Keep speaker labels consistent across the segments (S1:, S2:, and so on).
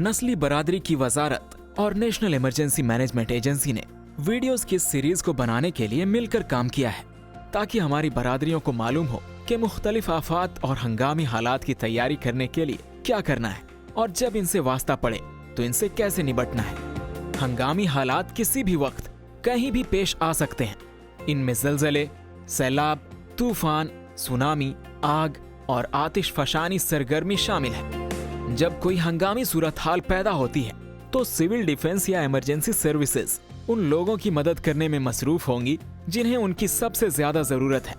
S1: नस्ली बरादरी की वजारत और नेशनल इमरजेंसी मैनेजमेंट एजेंसी ने वीडियोस की सीरीज़ को बनाने के लिए मिलकर काम किया है, ताकि हमारी बरादरियों को मालूम हो कि मुख्तलिफ़ आफात और हंगामी हालात की तैयारी करने के लिए क्या करना है और जब इनसे वास्ता पड़े तो इनसे कैसे निपटना है। हंगामी हालात किसी भी वक्त कहीं भी पेश आ सकते हैं। इनमें जलजले, सैलाब, तूफ़ान, सुनामी, आग और आतिश फशानी सरगर्मी शामिल है। जब कोई हंगामी सूरत हाल पैदा होती है तो सिविल डिफेंस या इमरजेंसी सर्विसेज़ उन लोगों की मदद करने में मसरूफ होंगी जिन्हें उनकी सबसे ज़्यादा ज़रूरत है।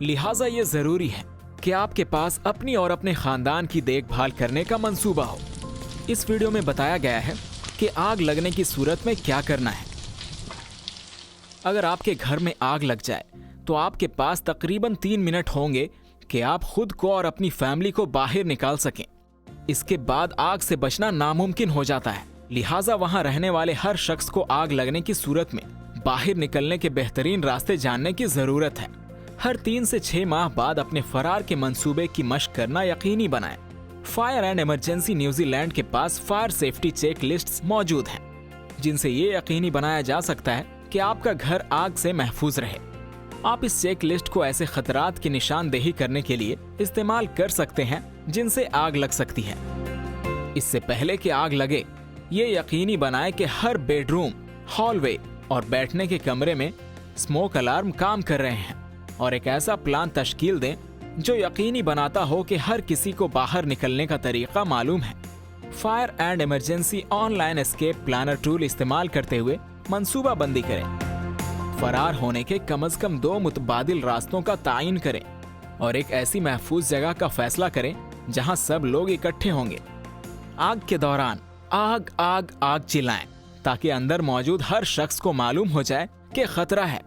S1: लिहाजा ये ज़रूरी है कि आपके पास अपनी और अपने खानदान की देखभाल करने का मंसूबा हो। इस वीडियो में बताया गया है कि आग लगने की सूरत में क्या करना है। अगर आपके घर में आग लग जाए तो आपके पास तकरीबन तीन मिनट होंगे कि आप खुद को और अपनी फैमिली को बाहर निकाल सकें। इसके बाद आग से बचना नामुमकिन हो जाता है। लिहाजा वहाँ रहने वाले हर शख्स को आग लगने की सूरत में बाहर निकलने के बेहतरीन रास्ते जानने की ज़रूरत है। हर तीन से छह माह बाद अपने फरार के मंसूबे की मशक करना यकीनी बनाएँ। फायर एंड इमरजेंसी न्यूजीलैंड के पास फायर सेफ्टी चेक लिस्ट मौजूद हैं, जिनसे ये यकीनी बनाया जा सकता है कि आपका घर आग से महफूज रहे। आप इस चेक लिस्ट को ऐसे खतरात की निशानदेही करने के लिए इस्तेमाल कर सकते हैं, जिनसे आग लग सकती है। इससे पहले कि आग लगे, ये यकीनी बनाए कि हर बेडरूम हॉलवे और बैठने के कमरे में स्मोक अलार्म काम कर रहे हैं और एक ऐसा प्लान तश्कील दें, जो यकीनी बनाता हो कि हर किसी को बाहर निकलने का तरीका मालूम है। Fire and emergency online escape planner tool इस्तेमाल करते हुए मंसूबा बंदी करें। फरार होने के कम अज कम दो मुतबादिल रास्तों का तयन करें और एक ऐसी महफूज जगह का फैसला करें जहाँ सब लोग इकट्ठे होंगे। आग के दौरान आग आग आग चिल्लाएँ, ताकि अंदर मौजूद हर शख्स को मालूम हो जाए कि खतरा है।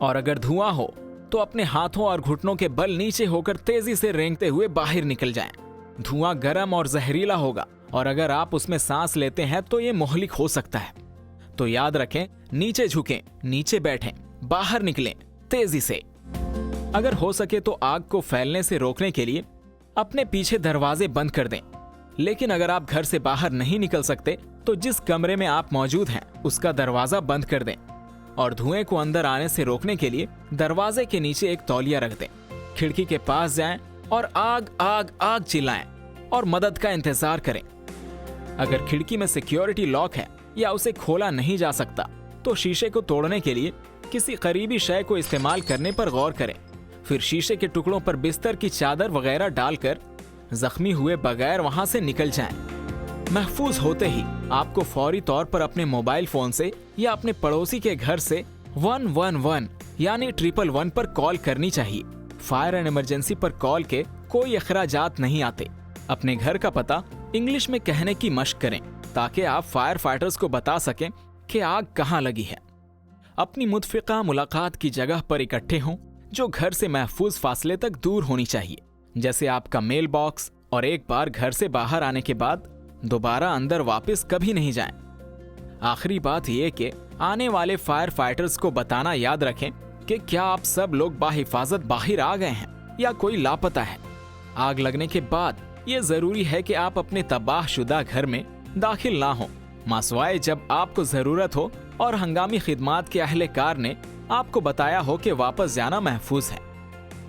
S1: और अगर धुआँ हो तो अपने हाथों और घुटनों के बल नीचे होकर तेज़ी से रेंगते हुए बाहर निकल जाएँ। धुआँ गर्म और जहरीला होगा, और अगर आप उसमें सांस लेते हैं तो ये मोहलिक हो सकता है। तो याद रखें, नीचे झुकें, नीचे बैठें, बाहर निकलें, तेज़ी से। अगर हो सके तो आग को फैलने से रोकने के लिए अपने पीछे दरवाजे बंद कर दें। लेकिन अगर आप घर से बाहर नहीं निकल सकते तो जिस कमरे में आप मौजूद हैं, उसका दरवाज़ा बंद कर दें और धुएँ को अंदर आने से रोकने के लिए दरवाजे के नीचे एक तौलिया रख दें। खिड़की के पास जाएँ और आग आग आग चिल्लाएँ और मदद का इंतज़ार करें। अगर खिड़की में सिक्योरिटी लॉक है या उसे खोला नहीं जा सकता। तो शीशे को तोड़ने के लिए किसी करीबी शय को इस्तेमाल करने पर गौर करें। फिर शीशे के टुकड़ों पर बिस्तर की चादर वगैरह डालकर जख्मी हुए बगैर वहाँ से निकल जाएँ। महफूज होते ही आपको फौरी तौर पर अपने मोबाइल फ़ोन से या अपने पड़ोसी के घर से वन वन वन यानी ट्रिपल वन पर कॉल करनी चाहिए। फायर एंड इमरजेंसी पर कॉल के कोई अखराज नहीं आते। अपने घर का पता इंग्लिश में कहने की मशक करें। ताकि आप फायर फाइटर्स को बता सकें कि आग कहाँ लगी है। अपनी मुतफिका मुलाकात की जगह पर इकट्ठे हों, जो घर से महफूज फासले तक दूर होनी चाहिए। जैसे आपका मेल बॉक्स और एक बार घर से बाहर आने के बाद दोबारा अंदर वापस कभी नहीं जाएँ। आखिरी बात यह कि आने वाले फायर फाइटर्स को बताना याद रखें कि क्या आप सब लोग बाहिफाजत बाहर आ गए हैं या कोई लापता है। आग लगने के बाद ये ज़रूरी है कि आप अपने तबाह शुदा घर में दाखिल ना हो। मासवाए जब आपको ज़रूरत हो और हंगामी खिदमात के अहलकार ने आपको बताया हो कि वापस जाना महफूज है।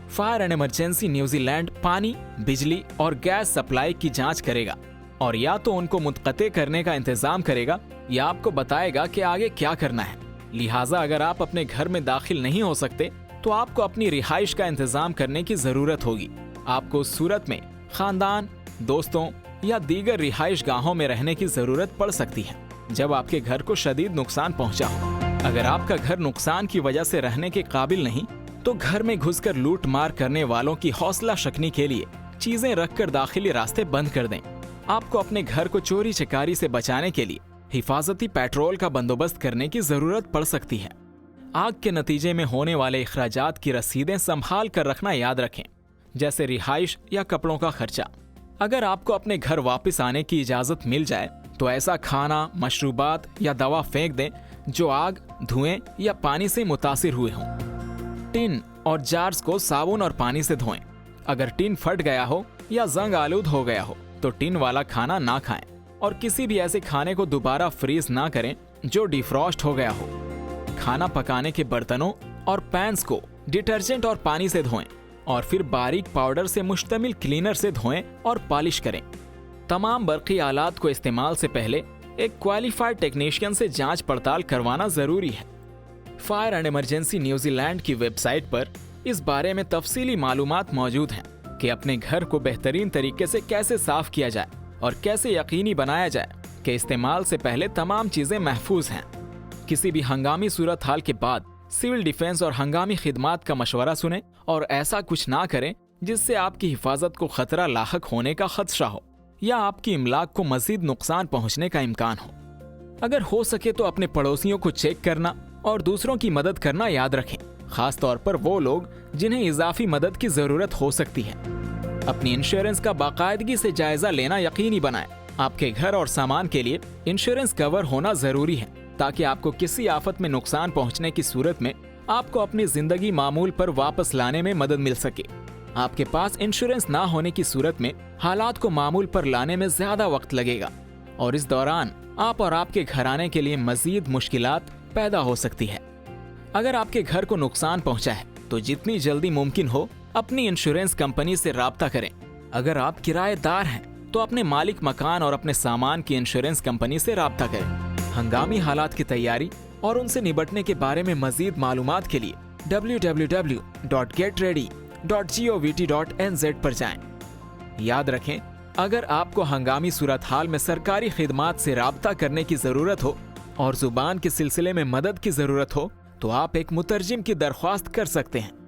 S1: फायर एंड इमरजेंसी न्यूजीलैंड पानी, बिजली और गैस सप्लाई की जाँच करेगा और या तो उनको मुतकते करने का इंतज़ाम करेगा या आपको बताएगा कि आगे क्या करना है। लिहाजा अगर आप अपने घर में दाखिल नहीं हो सकते तो आपको अपनी रिहाइश का इंतज़ाम करने की ज़रूरत होगी। आपको सूरत में खानदान, दोस्तों या दीगर रिहाइश गाहों में रहने की ज़रूरत पड़ सकती है, जब आपके घर को शदीद नुकसान पहुँचा हो। अगर आपका घर नुकसान की वजह से रहने के काबिल नहीं तो घर में घुसकर लूट मार करने वालों की हौसला शकनी के लिए चीज़ें रखकर दाखिली रास्ते बंद कर दें। आपको अपने घर को चोरी चकारी से बचाने के लिए हिफाजती पेट्रोल का बंदोबस्त करने की ज़रूरत पड़ सकती है। आग के नतीजे में होने वाले अखराज की रसीदें संभाल कर रखना याद रखें, जैसे रिहाइश या कपड़ों का खर्चा। अगर आपको अपने घर वापस आने की इजाज़त मिल जाए तो ऐसा खाना, मशरूबात या दवा फेंक दें, जो आग, धुएँ या पानी से मुतासिर हुए हों। टिन और जार्स को साबुन और पानी से धोएँ। अगर टिन फट गया हो या जंग आलूद हो गया हो तो टिन वाला खाना ना खाएँ। और किसी भी ऐसे खाने को दोबारा फ्रीज ना करें, जो डिफ्रॉस्ट हो गया हो। खाना पकाने के बर्तनों और पैंस को डिटर्जेंट और पानी से धोएँ। और फिर बारीक पाउडर से मुश्तमिल क्लीनर से धोएँ और पॉलिश करें। तमाम बरकी आलात को इस्तेमाल से पहले एक क्वालिफाइड टेक्नीशियन से जाँच पड़ताल करवाना ज़रूरी है। Fire and emergency New Zealand की वेबसाइट पर इस बारे में तफसीली मालूम मौजूद हैं कि अपने घर को बेहतरीन तरीके से कैसे साफ़ किया जाए और कैसे यकीनी बनाया जाए कि इस्तेमाल से पहले तमाम चीज़ें महफूज हैं। किसी भी हंगामी सूरत हाल के बाद सिविल डिफेंस और हंगामी खिदमात का मशवरा सुने और ऐसा कुछ ना करें जिससे आपकी हिफाजत को खतरा लाक होने का खदशा हो या आपकी इमलाक को मजीद नुकसान पहुँचने का इम्कान हो। अगर हो सके तो अपने पड़ोसियों को चेक करना और दूसरों की मदद करना याद रखें खास तौर पर वो लोग जिन्हें इजाफी मदद की ज़रूरत हो सकती है। अपनी इंश्योरेंस का बाकायदगी से जायजा लेना यकीनी बनाएँ। आपके घर और सामान के लिए इंश्योरेंस कवर होना ज़रूरी है। ताकि आपको किसी आफत में नुकसान पहुँचने की सूरत में आपको अपनी ज़िंदगी मामूल पर वापस लाने में मदद मिल सके। आपके पास इंश्योरेंस ना होने की सूरत में हालात को मामूल पर लाने में ज़्यादा वक्त लगेगा और इस दौरान आप और आपके घराने के लिए मजीद मुश्किल पैदा हो सकती है। अगर आपके घर को नुकसान पहुँचा है तो जितनी जल्दी मुमकिन हो, अपनी इंश्योरेंस कंपनी से रबता करें। अगर आप किराएदार हैं तो अपने मालिक मकान और अपने सामान की इंश्योरेंस कंपनी से रबता करें। हंगामी हालात की तैयारी और उनसे निपटने के बारे में मजीद मालूम के लिए www.getready.gov.nz पर जाएँ। याद रखें, अगर आपको हंगामी सूरत हाल में सरकारी खिदमात से रबता करने की ज़रूरत हो और ज़ुबान के सिलसिले में मदद की ज़रूरत हो तो आप एक मुतरजिम की दरख्वास्त कर सकते हैं